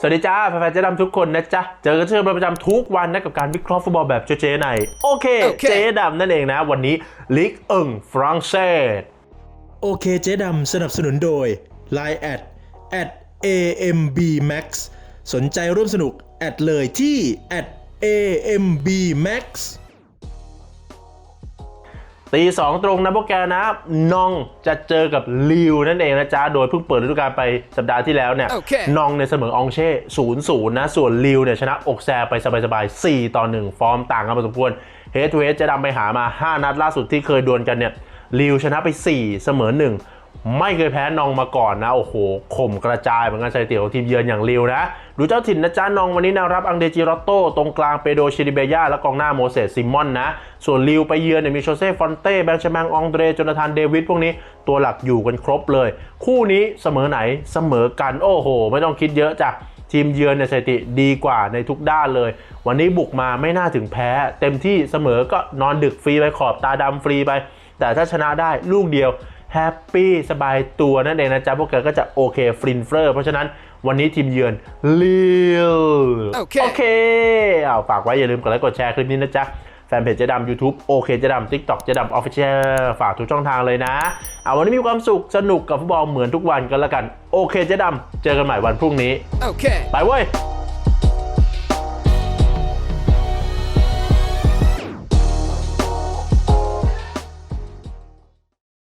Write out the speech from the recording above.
สวัสดีจ้าแฟนๆเจ๊ดำทุกคนนะจ๊ะ เจอกันเชื่อเป็นประจำทุกวันนะกับการวิเคราะห์ฟุตบอลแบบเจ๊ๆในโอเคโอเค เจ๊ดำนั่นเองนะ วันนี้ลิกเอิงฝรั่งเศสโอเคเจ๊ดำสนับสนุนโดย Line แอด at @ambmax สนใจร่วมสนุก แอดเลยที่ at @ambmax ตีสองตรงนะพวกแกนะนองจะเจอกับลิวนั่นเองนะจ๊ะ โดยเพิ่งเปิดฤดูกาลไปสัปดาห์ที่แล้วเนี่ยโอเคนองเนี่ยเสมออองเช่0ูนย์นะ ส่วนลิวเนี่ยชนะอกแซไปสบายๆ4ต่อ 1 ฟอร์มต่างกันพอสมควรเฮดทูเฮดจะดำไปหามา 5 นัดล่าสุดที่เคยดวลกันเนี่ยลิวชนะไป 4 เสมอ 1 ไม่เคยแพ้นองมาก่อนนะ โอ้โหข่มกระจายเหมือนกันสถิติของทีมเยือนอย่างลิวนะ ดูเจ้าถิ่นนะจ๊ะนองวันนี้แนวรับอังเดจิโรโต้ตรงกลางเปโดชิริเบยาและกองหน้าโมเสสซิมอนนะ ส่วนลิวไปเยือนเนี่ยมีโชเซ่ฟอนเต้แบงค์ชแมงองเดรจนาธานเดวิดพวกนี้ตัวหลักอยู่กันครบเลย คู่นี้เสมอไหนเสมอกันโอ้โห ไม่ต้องคิดเยอะจ้ะทีมเยือนเนี่ยสถิติดีกว่าในทุกด้านเลย วันนี้บุกมาไม่น่าถึงแพ้ เต็มที่เสมอก็นอนดึกฟรีไปขอบตาดำฟรีไป แต่ถ้าชนะได้ลูกเดียว แฮปปี้สบายตัวนั่นเองนะจ๊ะพวกแกก็จะโอเคฟรินเฟอร์เพราะฉะนั้นวันนี้ทีมเยือนลิลโอเคโอเคเอาฝากไว้อย่าลืมกดไลค์กดแชร์คลิปนี้นะจ๊ะแฟนเพจเจ๊ดำ YouTube โอเคเจ๊ดำ TikTok เจ๊ดำ Official ฝากทุกช่องทางเลยนะเอาวันนี้มีความสุขสนุกกับฟุตบอลเหมือนทุกวันกันแล้วกัน โอเคเจ๊ดำ เจอกันใหม่วันพรุ่งนี้ Okay. ไปเว้ย